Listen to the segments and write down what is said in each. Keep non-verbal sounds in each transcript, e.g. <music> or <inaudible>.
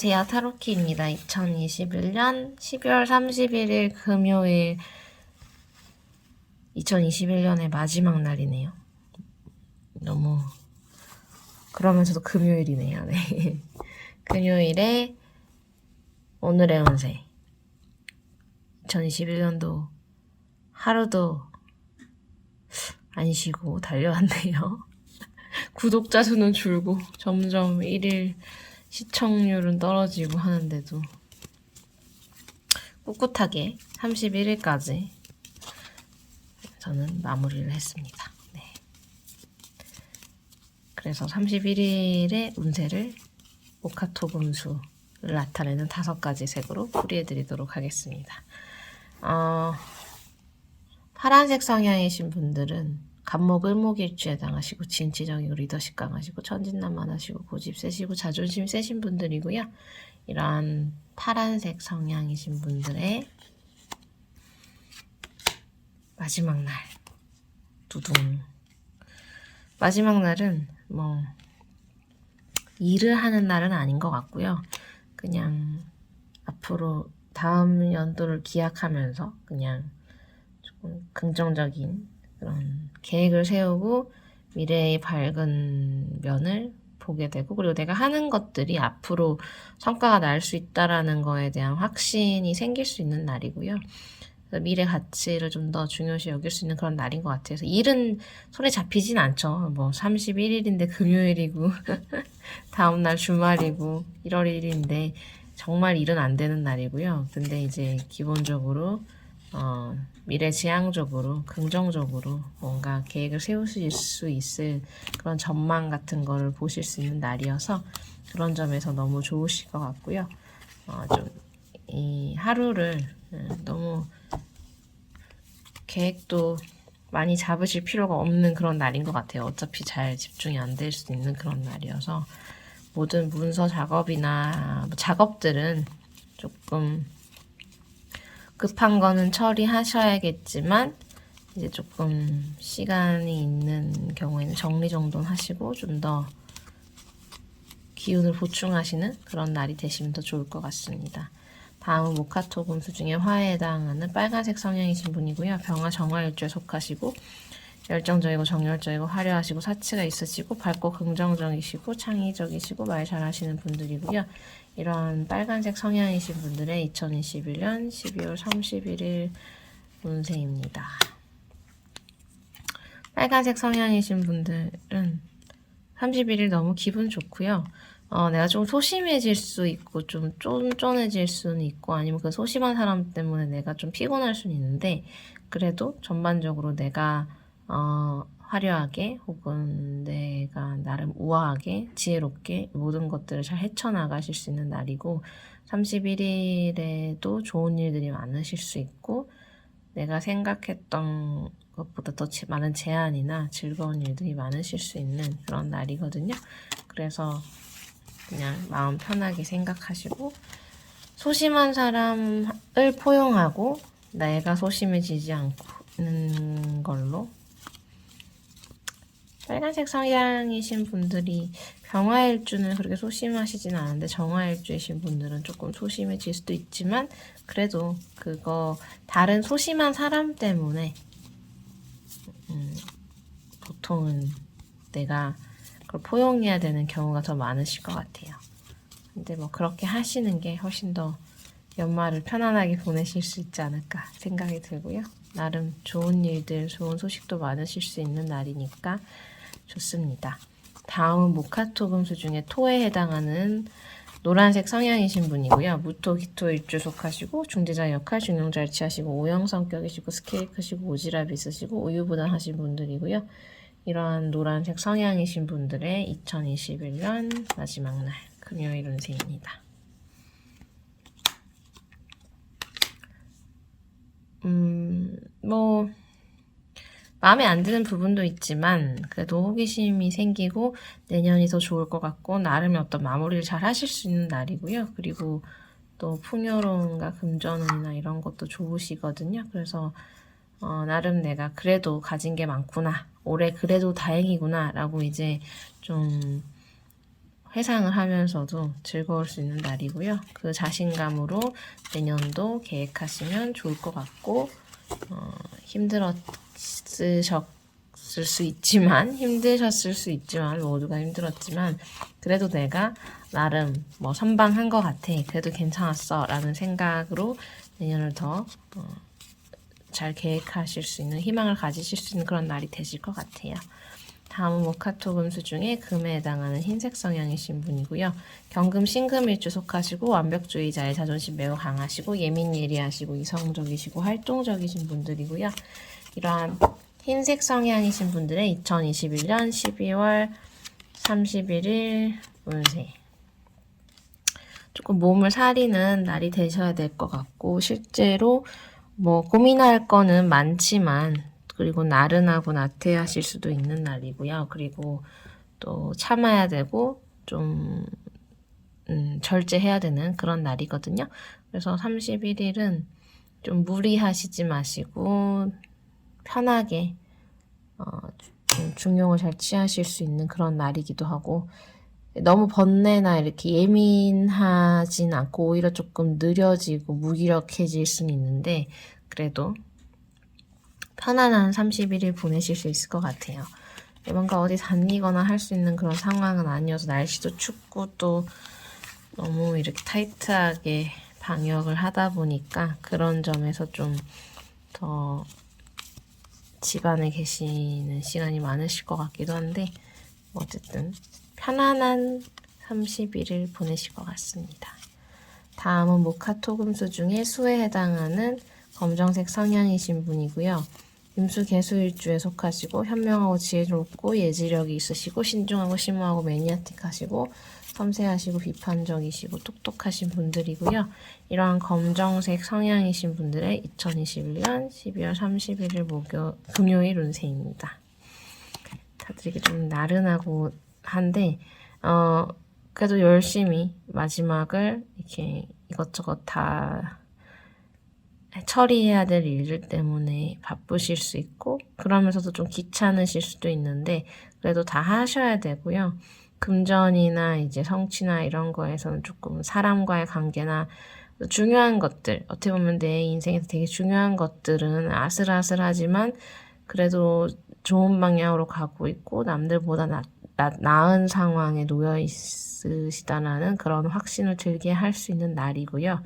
안녕하세요. 타로키입니다. 2021년 12월 31일 금요일 2021년의 마지막 날이네요. 너무 그러면서도 금요일이네요. 네. <laughs> 금요일에 오늘의 운세 2021년도 하루도 안 쉬고 달려왔네요. <laughs> 구독자 수는 줄고 점점 일일 시청률은 떨어지고 하는데도 꿋꿋하게 31일까지 저는 마무리를 했습니다. 네. 그래서 31일의 운세를 모카토 금수를 나타내는 다섯 가지 색으로 풀이해드리도록 하겠습니다. 어, 파란색 성향이신 분들은 간목 을목일주에 해당하시고 진취적이고 리더십 강하시고 천진난만하시고 고집 세시고 자존심 세신 분들이고요. 이러한 파란색 성향이신 분들의 마지막 날 두둥 마지막 날은 뭐 일을 하는 날은 아닌 것 같고요. 그냥 앞으로 다음 연도를 기약하면서 그냥 조금 긍정적인 그런 계획을 세우고 미래의 밝은 면을 보게 되고 그리고 내가 하는 것들이 앞으로 성과가 날 수 있다라는 거에 대한 확신이 생길 수 있는 날이고요. 미래 가치를 좀 더 중요시 여길 수 있는 그런 날인 것 같아요. 일은 손에 잡히진 않죠. 뭐 31일인데 금요일이고 <laughs> 다음날 주말이고 1월 1일인데 정말 일은 안 되는 날이고요. 근데 이제 기본적으로 어, 미래지향적으로 긍정적으로 뭔가 계획을 세우실 수 있을 그런 전망 같은 거를 보실 수 있는 날이어서 그런 점에서 너무 좋으실 것 같고요. 어, 좀이 하루를 음, 너무 계획도 많이 잡으실 필요가 없는 그런 날인 것 같아요. 어차피 잘 집중이 안 될 수 있는 그런 날이어서 모든 문서 작업이나 뭐 작업들은 조금 급한 거는 처리하셔야겠지만 이제 조금 시간이 있는 경우에는 정리정돈 하시고 좀 더 기운을 보충하시는 그런 날이 되시면 더 좋을 것 같습니다. 다음은 모카토 금수 중에 화에 해당하는 빨간색 성향이신 분이고요. 병화 정화일주에 속하시고 열정적이고 정열적이고 화려하시고 사치가 있으시고 밝고 긍정적이시고 창의적이시고 말 잘하시는 분들이고요. 이런 빨간색 성향이신 분들의 2021년 12월 31일 운세입니다. 빨간색 성향이신 분들은 31일 너무 기분 좋고요. 어, 내가 좀 소심해질 수 있고 좀 쫀쫀해질 수는 있고 아니면 그 소심한 사람 때문에 내가 좀 피곤할 수는 있는데 그래도 전반적으로 내가 어, 화려하게 혹은 내가 나름 우아하게 지혜롭게 모든 것들을 잘 헤쳐나가실 수 있는 날이고 31일에도 좋은 일들이 많으실 수 있고 내가 생각했던 것보다 더 많은 제안이나 즐거운 일들이 많으실 수 있는 그런 날이거든요. 그래서 그냥 마음 편하게 생각하시고 소심한 사람을 포용하고 내가 소심해지지 않는 걸로 빨간색 성향이신 분들이 병화일주는 그렇게 소심하시진 않은데 정화일주이신 분들은 조금 소심해질 수도 있지만 그래도 그거 다른 소심한 사람 때문에 음, 보통은 내가 그걸 포용해야 되는 경우가 더 많으실 것 같아요. 근데 뭐 그렇게 하시는 게 훨씬 더 연말을 편안하게 보내실 수 있지 않을까 생각이 들고요. 나름 좋은 일들, 좋은 소식도 많으실 수 있는 날이니까 좋습니다. 다음은 모카토 금수 중에 토에 해당하는 노란색 성향이신 분이고요. 무토, 기토 일주 속하시고 중재자 역할, 중용자 일치하시고 오형 성격이시고 스케일 크시고 오지랖 있으시고 우유부단하신 분들이고요. 이러한 노란색 성향이신 분들의 2021년 마지막 날 금요일 운세입니다. 음, 뭐 마음에 안 드는 부분도 있지만 그래도 호기심이 생기고 내년이 더 좋을 것 같고 나름의 어떤 마무리를 잘 하실 수 있는 날이고요. 그리고 또 풍요로움과 금전운이나 이런 것도 좋으시거든요. 그래서 어, 나름 내가 그래도 가진 게 많구나. 올해 그래도 다행이구나. 라고 이제 좀 회상을 하면서도 즐거울 수 있는 날이고요. 그 자신감으로 내년도 계획하시면 좋을 것 같고 어, 힘들었 으셨을 수 있지만 힘드셨을 수 있지만 모두가 힘들었지만 그래도 내가 나름 뭐 선방한 것 같아 그래도 괜찮았어 라는 생각으로 내년을 더 어, 잘 계획하실 수 있는 희망을 가지실 수 있는 그런 날이 되실 것 같아요. 다음은 모카토 금수 중에 금에 해당하는 흰색 성향이신 분이고요. 경금 신금일주 속하시고 완벽주의자의 자존심 매우 강하시고 예민 예리하시고 이성적이시고 활동적이신 분들이고요. 이러한 흰색 성향이신 분들의 2021년 12월 31일 운세 조금 몸을 사리는 날이 되셔야 될 것 같고 실제로 뭐 고민할 거는 많지만 그리고 나른하고 나태하실 수도 있는 날이고요. 그리고 또 참아야 되고 좀 음, 절제해야 되는 그런 날이거든요. 그래서 31일은 좀 무리하시지 마시고 편하게 어, 좀 중용을 잘 취하실 수 있는 그런 날이기도 하고 너무 번뇌나 이렇게 예민하진 않고 오히려 조금 느려지고 무기력해질 수는 있는데 그래도 편안한 31일 보내실 수 있을 것 같아요. 뭔가 어디 다니거나 할 수 있는 그런 상황은 아니어서 날씨도 춥고 또 너무 이렇게 타이트하게 방역을 하다 보니까 그런 점에서 좀더 집안에 계시는 시간이 많으실 것 같기도 한데 어쨌든 편안한 31일 보내실 것 같습니다. 다음은 모카토금수 중에 수에 해당하는 검정색 성향이신 분이고요. 임수 개수일주에 속하시고 현명하고 지혜롭고 예지력이 있으시고 신중하고 심오하고 매니아틱하시고 섬세하시고 비판적이시고 똑똑하신 분들이고요. 이러한 검정색 성향이신 분들의 2021년 12월 31일 목요 금요일 운세입니다. 다들 이게 좀 나른하고 한데 어 그래도 열심히 마지막을 이렇게 이것저것 다 처리해야 될 일들 때문에 바쁘실 수 있고 그러면서도 좀 귀찮으실 수도 있는데 그래도 다 하셔야 되고요. 금전이나 이제 성취나 이런 거에서는 조금 사람과의 관계나 중요한 것들 어떻게 보면 내 인생에서 되게 중요한 것들은 아슬아슬하지만 그래도 좋은 방향으로 가고 있고 남들보다 나, 나, 나은 상황에 놓여 있으시다라는 그런 확신을 들게 할 수 있는 날이고요.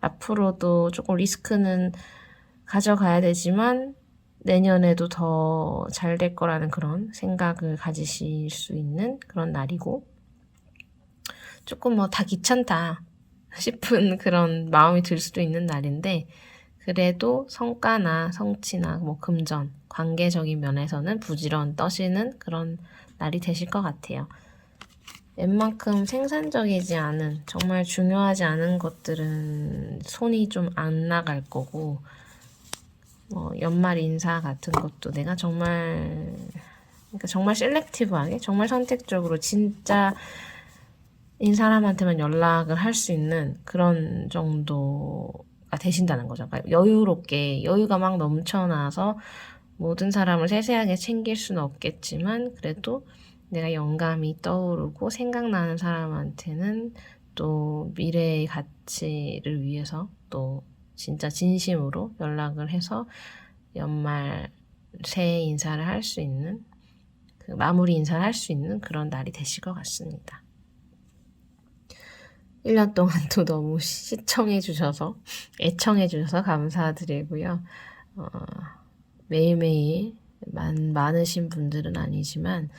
앞으로도 조금 리스크는 가져가야 되지만 내년에도 더 잘 될 거라는 그런 생각을 가지실 수 있는 그런 날이고 조금 뭐 다 귀찮다 <laughs> 싶은 그런 마음이 들 수도 있는 날인데 그래도 성과나 성취나 뭐 금전 관계적인 면에서는 부지런 떠시는 그런 날이 되실 것 같아요. 웬만큼 생산적이지 않은 정말 중요하지 않은 것들은 손이 좀 안 나갈 거고 뭐 연말 인사 같은 것도 내가 정말 그러니까 정말 셀렉티브하게 정말 선택적으로 진짜 인 사람한테만 연락을 할 수 있는 그런 정도가 되신다는 거죠. 그러니까 여유롭게 여유가 막 넘쳐나서 모든 사람을 세세하게 챙길 수는 없겠지만 그래도 내가 영감이 떠오르고 생각나는 사람한테는 또 미래의 가치를 위해서 또 진짜 진심으로 연락을 해서 연말 새해 인사를 할 수 있는 그 마무리 인사를 할 수 있는 그런 날이 되실 것 같습니다. 1년 동안 또 너무 시청해 주셔서 애청해 주셔서 감사드리고요. 어, 매일매일 많, 많으신 분들은 아니지만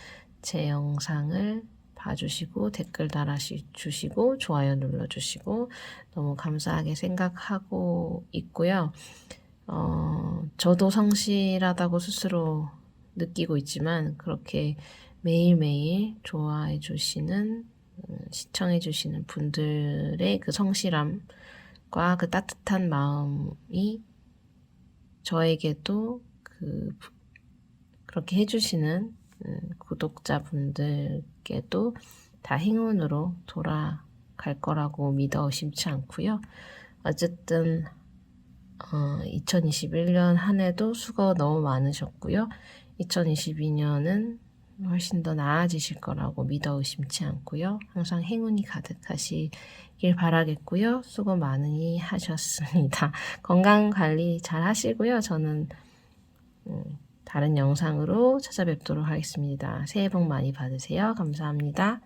제 영상을 봐주시고 댓글 달아주시고 좋아요 눌러주시고 너무 감사하게 생각하고 있고요. 어, 저도 성실하다고 스스로 느끼고 있지만 그렇게 매일매일 좋아해 주시는 음, 시청해 주시는 분들의 그 성실함과 그 따뜻한 마음이 저에게도 그 그렇게 해주시는 음, 구독자분들께도 다 행운으로 돌아갈 거라고 믿어 의심치 않고요. 어쨌든 어, 2021년 한 해도 수고 너무 많으셨고요. 2022년은 훨씬 더 나아지실 거라고 믿어 의심치 않고요. 항상 행운이 가득하시길 바라겠고요. 수고 많이 하셨습니다. <laughs> 건강 관리 잘 하시고요. 저는 음, 다른 영상으로 찾아뵙도록 하겠습니다. 새해 복 많이 받으세요. 감사합니다.